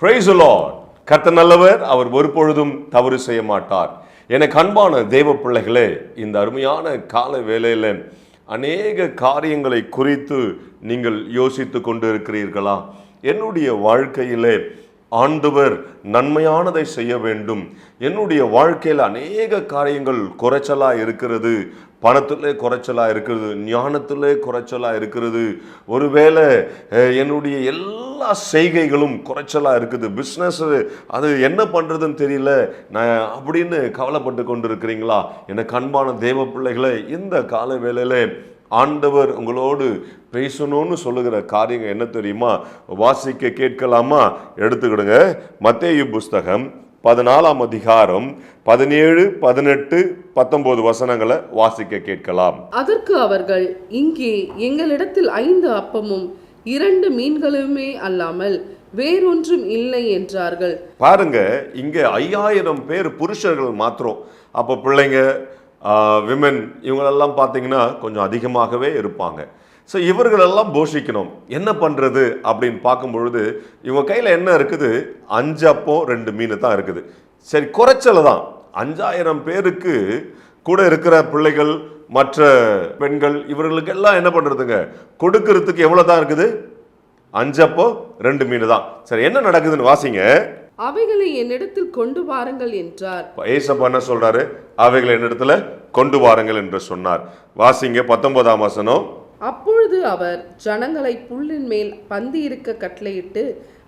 Price கர்த்த நல்லவர் அவர் ஒருபொழுதும் தவறு செய்ய மாட்டார். எனக்கு அன்பான தெய்வ பிள்ளைகளே இந்த அருமையான கால வேலையில் அநேக காரியங்களை குறித்து நீங்கள் யோசித்து கொண்டு இருக்கிறீர்களா என்னுடைய வாழ்க்கையிலே ஆண்டவர் நன்மையானதை செய்ய வேண்டும். என்னுடைய வாழ்க்கையில் அநேக காரியங்கள் குறைச்சலாக இருக்கிறது. பணத்திலே குறைச்சலாக இருக்கிறது. ஞானத்திலே குறைச்சலாக இருக்கிறது. ஒருவேளை என்னுடைய எல்லா எல்லா செய்கைகளும் குறைச்சலாக இருக்குது. பிஸ்னஸ் அது என்ன பண்ணுறதுன்னு தெரியல. நான் அப்படின்னு கவலைப்பட்டு கொண்டு இருக்கிறீங்களா எனக்கு அன்பான தேவ பிள்ளைகளை இந்த கால வேலையில் ஆண்டவர் உங்களோடு பேசணும்னு சொல்லுகிற காரியங்கள் என்ன தெரியுமா? வாசிக்க கேட்கலாமா? எடுத்துக்கிடுங்க. மத்தேயு புஸ்தகம் பதினாலாம் அதிகாரம் பதினேழு பதினெட்டு பத்தொன்பது வசனங்களை வாசிக்க கேட்கலாம். அதற்கு அவர்கள் இங்கே எங்களிடத்தில் ஐந்து அப்பமும் இரண்டு மீன்களுமே அல்லாமல் வேறொன்றும் இல்லை என்றார்கள். பாருங்க இங்க ஐயாயிரம் பேர் புருஷர்கள் மாத்திரம். அப்போ பிள்ளைங்க விமன் இவங்களெல்லாம் பார்த்தீங்கன்னா கொஞ்சம் அதிகமாகவே இருப்பாங்க. ஸோ இவர்களெல்லாம் போஷிக்கணும். என்ன பண்ணுறது அப்படின்னு பார்க்கும் பொழுது இவங்க கையில் என்ன இருக்குது? அஞ்சு அப்போ ரெண்டு மீன் தான் இருக்குது. சரி குறைச்சல் தான். அஞ்சாயிரம் பேருக்கு கூட இருக்கிற பிள்ளைகள் மற்ற பெண்கள் இவர்களுக்கெல்லாம் என்ன பண்ணுறதுங்க கொடுக்கறதுக்கு எவ்வளோ தான் இருக்குது? அஞ்சப்போ ரெண்டு மீன் தான் சரி என்ன நடக்குதுன்னு வாசிங்க. அவைகளை என்னிடத்தில் கொண்டு வாருங்கள் என்றார். ஏசப்பா என்ன சொல்றாரு? அவைகளை என்னிடத்துல கொண்டு வாருங்கள் என்று சொன்னார். வாசிங்க பத்தொன்பதாம் வசனம். அப்பொழுது அவர் ஜனங்களை புல்லின் மேல் பந்தி இருக்க கட்டளையிட்டு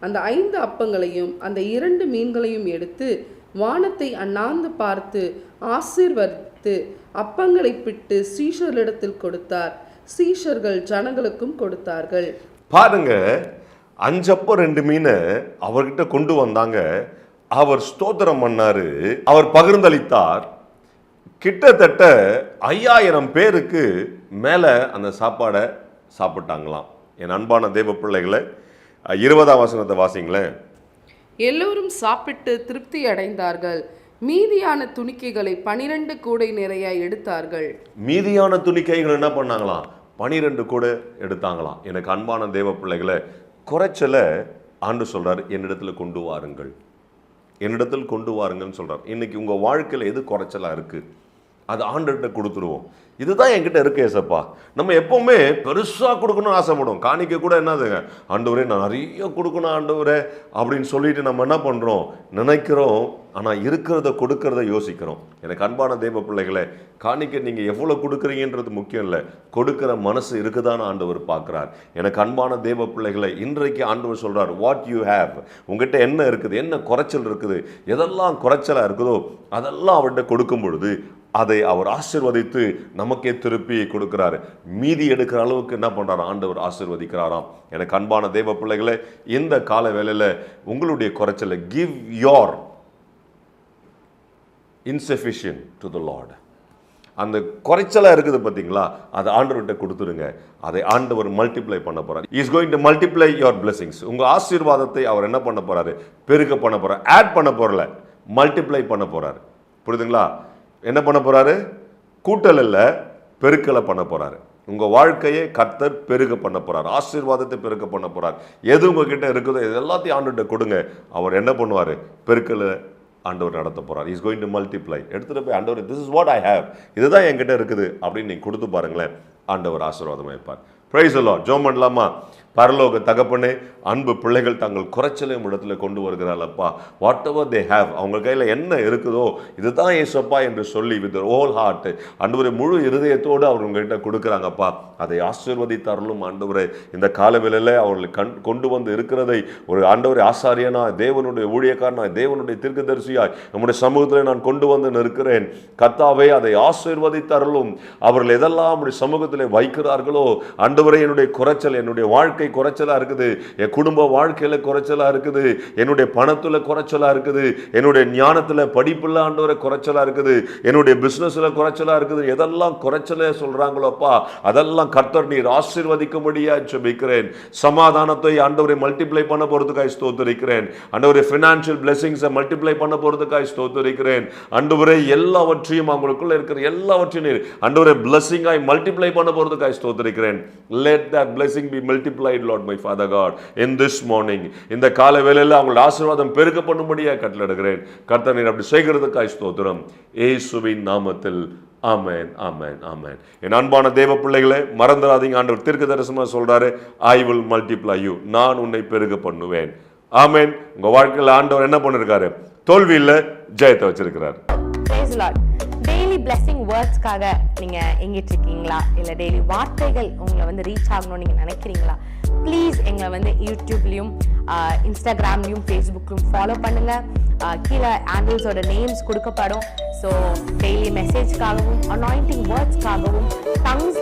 அந்த ஐந்து அப்பங்களையும் அந்த இரண்டு மீன்களையும் எடுத்து வானத்தை அண்ணாந்து பார்த்து ஆசீர்வதித்து அப்பங்களை பிட்டு சீஷர்களிடத்தில் கொடுத்தார். சீஷர்கள் ஜனங்களுக்கும் கொடுத்தார்கள். பாருங்க அஞ்சப்போ ரெண்டு மீனை அவர்கிட்ட கொண்டு வந்தாங்க. அவர் ஸ்தோத்திரம் பண்ணாரு. அவர் பகிர்ந்தளித்தார். கிட்டத்தட்ட ஐயாயிரம் பேருக்கு மேலே அந்த சாப்பாடை சாப்பிட்டாங்களாம். என் அன்பான தேவ பிள்ளைகளை இருபதாம் வசனத்தை வாசிங்களேன். எல்லோரும் சாப்பிட்டு திருப்தி அடைந்தார்கள். மீதியான துணிக்கைகளை பனிரெண்டு கூடை நிறைய எடுத்தார்கள். மீதியான துணிக்கைகள் என்ன பண்ணாங்களாம் பனிரெண்டு கூட எடுத்தாங்களாம். எனக்கு அன்பான தேவ பிள்ளைகளை குறைச்சலை ஆண்டு சொல்றார் என்னிடத்துல கொண்டு வாருங்கள். என்னிடத்தில் கொண்டு வாருங்கள்னு சொல்கிறார் இன்னைக்கு உங்கள் வாழ்க்கையில் எது குறைச்சலாக இருக்குது அது ஆண்டுகிட்ட கொடுத்துருவோம். இதுதான் என்கிட்ட இருக்கு ஏசப்பா. நம்ம எப்போவுமே பெருசாக கொடுக்கணும்னு ஆசைப்படும் காணிக்க கூட என்னதுங்க ஆண்டவரே நான் நிறைய கொடுக்கணும் ஆண்டவரே அப்படின்னு சொல்லிட்டு நம்ம என்ன பண்ணுறோம் நினைக்கிறோம் ஆனால் இருக்கிறத கொடுக்கறத யோசிக்கிறோம். எனக்கு அன்பான தெய்வ பிள்ளைகளை காணிக்க நீங்கள் எவ்வளோ கொடுக்குறீங்கன்றது முக்கியம் இல்லை. கொடுக்குற மனசு இருக்குதான்னு ஆண்டவர் பார்க்குறார். எனக்கு அன்பான தெய்வ பிள்ளைகளை இன்றைக்கு ஆண்டவர் சொல்கிறார் வாட் யூ ஹேவ் உங்ககிட்ட என்ன இருக்குது? என்ன குறைச்சல் இருக்குது? எதெல்லாம் குறைச்சலாக இருக்குதோ அதெல்லாம் அவர்கிட்ட கொடுக்கும் பொழுது அதை அவர் ஆசிர்வதித்து நமக்கே திருப்பி கொடுக்கிறாரு. மீதி எடுக்கிற அளவுக்கு என்ன பண்ணுறாரு ஆண்டவர் ஆசிர்வதிக்கிறாராம். எனக்கு அன்பான தெய்வ பிள்ளைகளை இந்த கால வேலையில் உங்களுடைய குறைச்சலை give your insufficient to the lord அந்த குறைச்சலாக இருக்குது பார்த்தீங்களா அதை ஆண்டவர்கிட்ட கொடுத்துருங்க. அதை ஆண்டவர் மல்டிப்ளை பண்ண போகிறார் is going to multiply your blessings உங்கள் ஆசீர்வாதத்தை அவர் என்ன பண்ண போகிறாரு பெருக்க பண்ண போகிறார் ஆட் பண்ண போகிறல மல்டிப்ளை பண்ண போகிறார் புரியுதுங்களா? என்ன பண்ண போகிறாரு கூட்டல் இல்லை பெருக்கலை பண்ண போகிறாரு உங்கள் வாழ்க்கையை கர்த்தர் பெருக பண்ண போகிறார் ஆசீர்வாதத்தை பெருக்க பண்ண போறார். எது உங்ககிட்ட இருக்குதோ இது எல்லாத்தையும் ஆண்டுகிட்ட கொடுங்க. அவர் என்ன பண்ணுவார்? பெருக்கலை ஆண்டவர் நடத்த போகிறார் இஸ் கோயிங் டு மல்டிப்ளை எடுத்துகிட்டு போய் ஆண்டவர் this is what I have இதுதான் என்கிட்ட இருக்குது. அப்படின்னு நீங்கள் கொடுத்து பாருங்களேன். ஆண்டவர் ஆசீர்வாதம் வைப்பார் ப்ரைஸ் எல்லாம் ஜோம் பண்ணலாமா? பரலோக தகப்பனே அன்பு பிள்ளைகள் தங்கள் குறைச்சலையும் இடத்துல கொண்டு வருகிறாளப்பா வாட் எவர் தே ஹேவ் அவங்க கையில் என்ன இருக்குதோ இதுதான் ஏசப்பா என்று சொல்லி வித் ஓல் ஹார்ட் அன்றுவரை முழு இருதயத்தோடு அவர் உங்ககிட்ட கொடுக்குறாங்கப்பா அதை ஆசீர்வதித்தார்களும் ஆண்டவரை இந்த காலவேளையில் அவர்களை கண் கொண்டு வந்து இருக்கிறதை ஒரு ஆண்டவரை ஆசாரியனா தேவனுடைய ஊழியக்காரனா தேவனுடைய தீர்க்கதரிசியாய் நம்முடைய சமூகத்தில் நான் கொண்டு வந்து நிற்கிறேன். கத்தாவே அதை ஆசீர்வதித்தார்களும் அவர்கள் எதெல்லாம் நம்முடைய சமூகத்தில் வைக்கிறார்களோ அன்றுவரை என்னுடைய குறைச்சல் என்னுடைய வாழ்க்கை வாழ்க்கை குறைச்சலாக இருக்குது. என் குடும்ப வாழ்க்கையில் குறைச்சலாக இருக்குது. என்னுடைய பணத்தில் குறைச்சலாக இருக்குது. என்னுடைய ஞானத்தில் படிப்பில் ஆண்டவரை குறைச்சலாக இருக்குது. என்னுடைய பிஸ்னஸில் குறைச்சலாக இருக்குது. எதெல்லாம் குறைச்சலே சொல்கிறாங்களோப்பா அதெல்லாம் கர்த்தர் நீர் ஆசீர்வதிக்கும்படியா ஜெபிக்கிறேன். சமாதானத்தை ஆண்டவரை மல்டிப்ளை பண்ண போகிறதுக்காக ஸ்தோத்தரிக்கிறேன். ஆண்டவரை ஃபினான்ஷியல் பிளெஸிங்ஸை மல்டிப்ளை பண்ண போகிறதுக்காக ஸ்தோத்தரிக்கிறேன். ஆண்டவரை எல்லாவற்றையும் அவங்களுக்குள்ள இருக்கிற எல்லாவற்றையும் நீர் ஆண்டவரை பிளெஸிங்காய் மல்டிப்ளை பண்ண போகிறதுக்காக ஸ்தோத்தரிக்கிறேன். Let that blessing be multiply provide lord my father God in this morning இந்த கால வேலையில் அவங்களோட ஆசீர்வாதம் பெருக பண்ணும்படியாக கட்டளடுகிறேன் கர்த்தனை அப்படி செய்கிறதுக்காய் ஸ்தோத்திரம். ஏசுவின் நாமத்தில். ஆமேன் ஆமேன் ஆமேன். என் அன்பான தேவ பிள்ளைகளே மறந்துடாதீங்க. ஆண்டவர் தீர்க்க தரிசனமா சொல்றாரு ஐ வில் மல்டிப்ளை யூ நான் உன்னை பெருக பண்ணுவேன். ஆமேன். உங்க வாழ்க்கையில் ஆண்டவர் என்ன பண்ணிருக்காரு? தோல்வியில் ஜெயத்தை வச்சிருக்கிறார். Praise டெய்லி பிளெஸிங் வேர்ட்ஸ்க்காக நீங்க எங்கிட்டு இருக்கீங்களா இல்ல டெய்லி வார்த்தைகள் உங்களை வந்து ரீச் ஆகணும்னு நீங்க நினைக்கிறீங்களா? ப்ளீஸ் எங்களை வந்து யூடியூப்லயும் இன்ஸ்டாகிராம்லயும் ஃபேஸ்புக்லையும் ஃபாலோ பண்ணுங்கள் கீழே ஆண்டில்ஸோட நேம்ஸ் கொடுக்கப்படும். ஸோ டெய்லி மெசேஜ்க்காகவும் அனாயிண்டிங் வேர்ட்ஸ்க்காகவும் டங்ஸ்